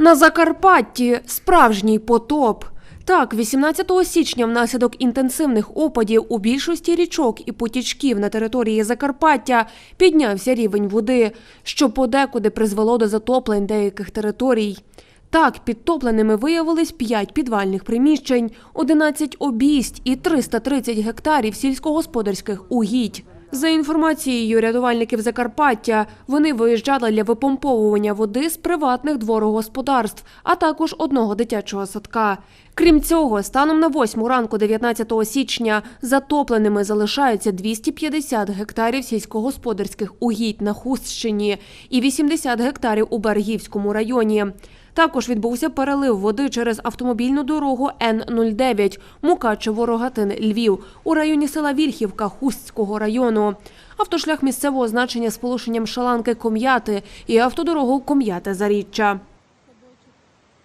На Закарпатті справжній потоп. Так, 18 січня внаслідок інтенсивних опадів у більшості річок і потічків на території Закарпаття піднявся рівень води, що подекуди призвело до затоплень деяких територій. Так, підтопленими виявились 5 підвальних приміщень, 11 обійсть і 330 гектарів сільськогосподарських угідь. За інформацією рятувальників Закарпаття, вони виїжджали для випомповування води з приватних дворогосподарств, а також одного дитячого садка. Крім цього, станом на 8 ранку 19 січня затопленими залишаються 250 гектарів сільськогосподарських угідь на Хустщині і 80 гектарів у Бергівському районі. Також відбувся перелив води через автомобільну дорогу Н-09 Мукачево-Рогатин-Львів у районі села Вільхівка Хустського району. Автошлях місцевого значення з полушенням шаланки Ком'яти і автодорогу Ком'яте-Заріччя.